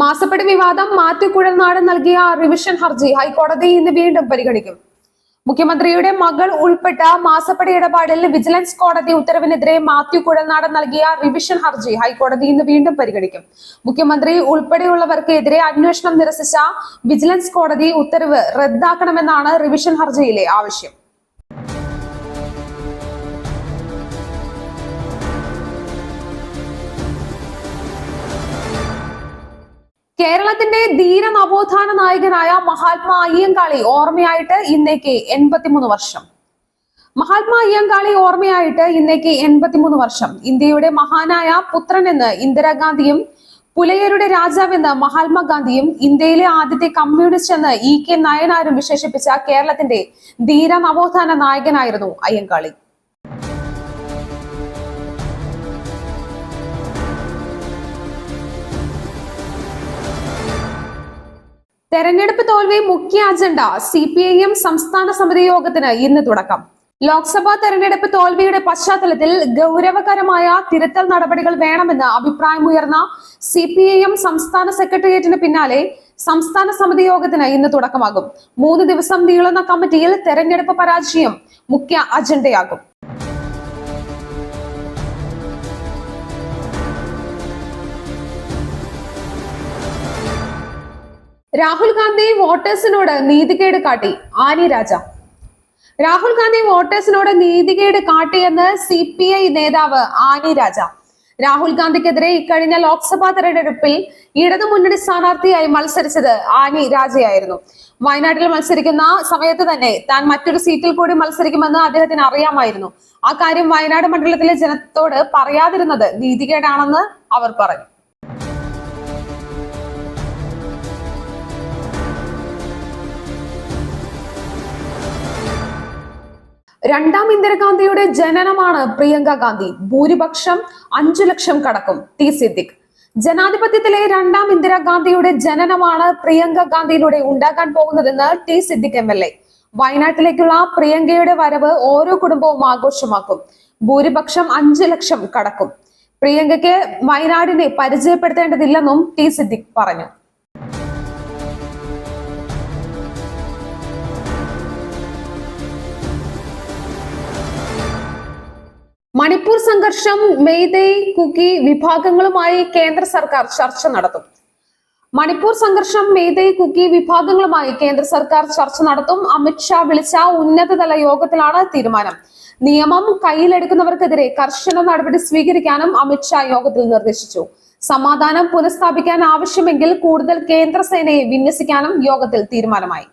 മാസപ്പടി വിവാദം മാത്യു മാറ്റിക്കുഴൽനാട് നൽകിയ റിവിഷൻ ഹർജി ഹൈക്കോടതി ഇന്ന് വീണ്ടും പരിഗണിക്കും. മുഖ്യമന്ത്രിയുടെ മകൾ ഉൾപ്പെട്ട മാസപ്പടി ഇടപാടിൽ വിജിലൻസ് കോടതി ഉത്തരവിനെതിരെ മാത്യു കുഴൽനാടൻ നൽകിയ റിവിഷൻ ഹർജി ഹൈക്കോടതി ഇന്ന് വീണ്ടും പരിഗണിക്കും. മുഖ്യമന്ത്രി ഉൾപ്പെടെയുള്ളവർക്കെതിരെ അന്വേഷണം നിരസിച്ച വിജിലൻസ് കോടതി ഉത്തരവ് റദ്ദാക്കണമെന്നാണ് റിവിഷൻ ഹർജിയിലെ ആവശ്യം. കേരളത്തിന്റെ ധീര നവോത്ഥാന നായകനായ മഹാത്മാ അയ്യങ്കാളി ഓർമ്മയായിട്ട് ഇന്നേക്ക് എൺപത്തിമൂന്ന് വർഷം. മഹാത്മാ അയ്യങ്കാളി ഓർമ്മയായിട്ട് ഇന്നേക്ക് എൺപത്തിമൂന്ന് വർഷം. ഇന്ത്യയുടെ മഹാനായ പുത്രൻ എന്ന് ഇന്ദിരാഗാന്ധിയും പുലയരുടെ രാജാവെന്ന് മഹാത്മാഗാന്ധിയും ഇന്ത്യയിലെ ആദ്യത്തെ കമ്മ്യൂണിസ്റ്റ് എന്ന് ഇ കെ നയനാരും വിശേഷിപ്പിച്ച കേരളത്തിന്റെ ധീര നവോത്ഥാന നായകനായിരുന്നു അയ്യങ്കാളി. തെരഞ്ഞെടുപ്പ് തോൽവി മുഖ്യ agenda C P I M സംസ്ഥാന സമിതി യോഗത്തിന് ഇന്ന് തുടക്കം. ലോക്സഭാ തെരഞ്ഞെടുപ്പ് തോൽവിയുടെ പശ്ചാത്തലത്തിൽ ഗൗരവകരമായ തിരുത്തൽ നടപടികൾ വേണമെന്ന് അഭിപ്രായമുയർന്ന സി പി ഐ എം സംസ്ഥാന സെക്രട്ടേറിയറ്റിന് പിന്നാലെ സംസ്ഥാന സമിതി യോഗത്തിന് ഇന്ന് തുടക്കമാകും. മൂന്ന് ദിവസം നീളുന്ന കമ്മിറ്റിയിൽ തെരഞ്ഞെടുപ്പ് പരാജയം മുഖ്യ അജണ്ടയാകും. രാഹുൽ ഗാന്ധി വോട്ടേഴ്സിനോട് നീതികേട് കാട്ടി. ആനി രാജ. രാഹുൽ ഗാന്ധി വോട്ടേഴ്സിനോട് നീതികേട് കാട്ടിയെന്ന് സി പി ഐ നേതാവ് ആനി രാജ. രാഹുൽ ഗാന്ധിക്കെതിരെ ഇക്കഴിഞ്ഞ ലോക്സഭാ തെരഞ്ഞെടുപ്പിൽ ഇടതുമുന്നണി സ്ഥാനാർത്ഥിയായി മത്സരിച്ചത് ആനി രാജയായിരുന്നു. വയനാട്ടിൽ മത്സരിക്കുന്ന സമയത്ത് തന്നെ താൻ മറ്റൊരു സീറ്റിൽ കൂടി മത്സരിക്കുമെന്ന് അദ്ദേഹത്തിന് അറിയാമായിരുന്നു. ആ കാര്യം വയനാട് മണ്ഡലത്തിലെ ജനത്തോട് പറയാതിരുന്നത് നീതികേടാണെന്ന് അവർ പറഞ്ഞു. രണ്ടാം ഇന്ദിരാഗാന്ധിയുടെ ജനനമാണ് പ്രിയങ്ക ഗാന്ധി. ഭൂരിപക്ഷം അഞ്ചു ലക്ഷം കടക്കും. ടി സിദ്ദിഖ്. ജനാധിപത്യത്തിലെ രണ്ടാം ഇന്ദിരാഗാന്ധിയുടെ ജനനമാണ് പ്രിയങ്ക ഗാന്ധിയിലൂടെ ഉണ്ടാകാൻ പോകുന്നതെന്ന് T Siddique M L A. വയനാട്ടിലേക്കുള്ള പ്രിയങ്കയുടെ വരവ് ഓരോ കുടുംബവും ആഘോഷമാക്കും. ഭൂരിപക്ഷം അഞ്ചു ലക്ഷം കടക്കും. പ്രിയങ്കയ്ക്ക് വയനാടിനെ പരിചയപ്പെടുത്തേണ്ടതില്ലെന്നും ടി സിദ്ദിഖ് പറഞ്ഞു. മണിപ്പൂർ സംഘർഷം മെയ്തേയ് കുക്കി വിഭാഗങ്ങളുമായി കേന്ദ്ര സർക്കാർ ചർച്ച നടത്തും. മണിപ്പൂർ സംഘർഷം മെയ്തേയ് കുക്കി വിഭാഗങ്ങളുമായി കേന്ദ്ര സർക്കാർ ചർച്ച നടത്തും. അമിത്ഷാ വിളിച്ച ഉന്നതതല യോഗത്തിലാണ് തീരുമാനം. നിയമം കയ്യിലെടുക്കുന്നവർക്കെതിരെ കർശന നടപടി സ്വീകരിക്കാനും അമിത്ഷാ യോഗത്തിൽ നിർദ്ദേശിച്ചു. സമാധാനം പുനഃസ്ഥാപിക്കാൻ ആവശ്യമെങ്കിൽ കൂടുതൽ കേന്ദ്ര സേനയെ വിന്യസിക്കാനും യോഗത്തിൽ തീരുമാനമായി.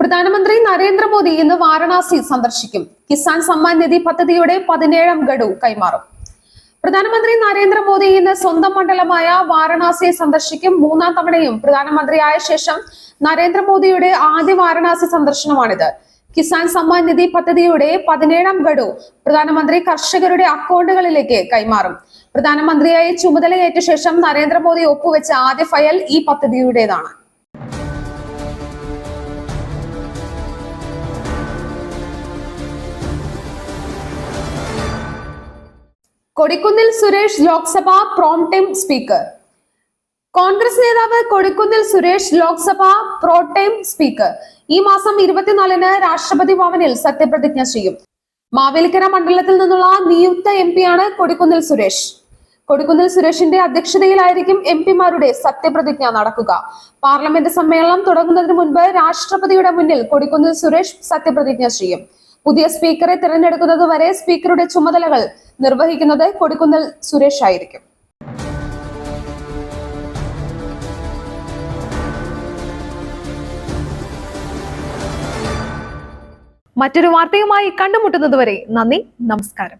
പ്രധാനമന്ത്രി നരേന്ദ്രമോദി ഇന്ന് വാരണാസി സന്ദർശിക്കും. കിസാൻ സമ്മാൻ നിധി പദ്ധതിയുടെ പതിനേഴാം ഗഡു കൈമാറും. പ്രധാനമന്ത്രി നരേന്ദ്രമോദി ഇന്ന് സ്വന്തം മണ്ഡലമായ വാരണാസി സന്ദർശിക്കും. മൂന്നാം തവണയും പ്രധാനമന്ത്രിയായ ശേഷം നരേന്ദ്രമോദിയുടെ ആദ്യ വാരണാസി സന്ദർശനമാണിത്. കിസാൻ സമ്മാൻ നിധി പദ്ധതിയുടെ പതിനേഴാം ഗഡു പ്രധാനമന്ത്രി കർഷകരുടെ അക്കൗണ്ടുകളിലേക്ക് കൈമാറും. പ്രധാനമന്ത്രിയായി ചുമതലയേറ്റ ശേഷം നരേന്ദ്രമോദി ഒപ്പുവെച്ച ആദ്യ ഫയൽ ഈ പദ്ധതിയുടേതാണ്. Kodikunnil Suresh Lok Sabha pro tem speaker Congress നേതാവ് Kodikunnil Suresh Lok Sabha pro tem speaker ഈ മാസം ഇരുപത്തിനാലിന് രാഷ്ട്രപതി ഭവനിൽ സത്യപ്രതിജ്ഞ ചെയ്യും. മാവേലിക്കര മണ്ഡലത്തിൽ നിന്നുള്ള നിയുക്ത എം പിയാണ് കൊടിക്കുന്നിൽ സുരേഷ്. കൊടിക്കുന്നിൽ സുരേഷിന്റെ അധ്യക്ഷതയിലായിരിക്കും എം പിമാരുടെ സത്യപ്രതിജ്ഞ നടക്കുക. പാർലമെന്റ് സമ്മേളനം തുടങ്ങുന്നതിന് മുൻപ് രാഷ്ട്രപതിയുടെ മുന്നിൽ കൊടിക്കുന്നിൽ സുരേഷ് സത്യപ്രതിജ്ഞ ചെയ്യും. പുതിയ സ്പീക്കറെ തിരഞ്ഞെടുക്കുന്നത് വരെ സ്പീക്കറുടെ ചുമതലകൾ നിർവഹിക്കുന്നത് കൊടിക്കുന്നൽ സുരേഷ് ആയിരിക്കും. മറ്റൊരു വാർത്തയുമായി കണ്ടുമുട്ടുന്നതുവരെ നന്ദി നമസ്കാരം.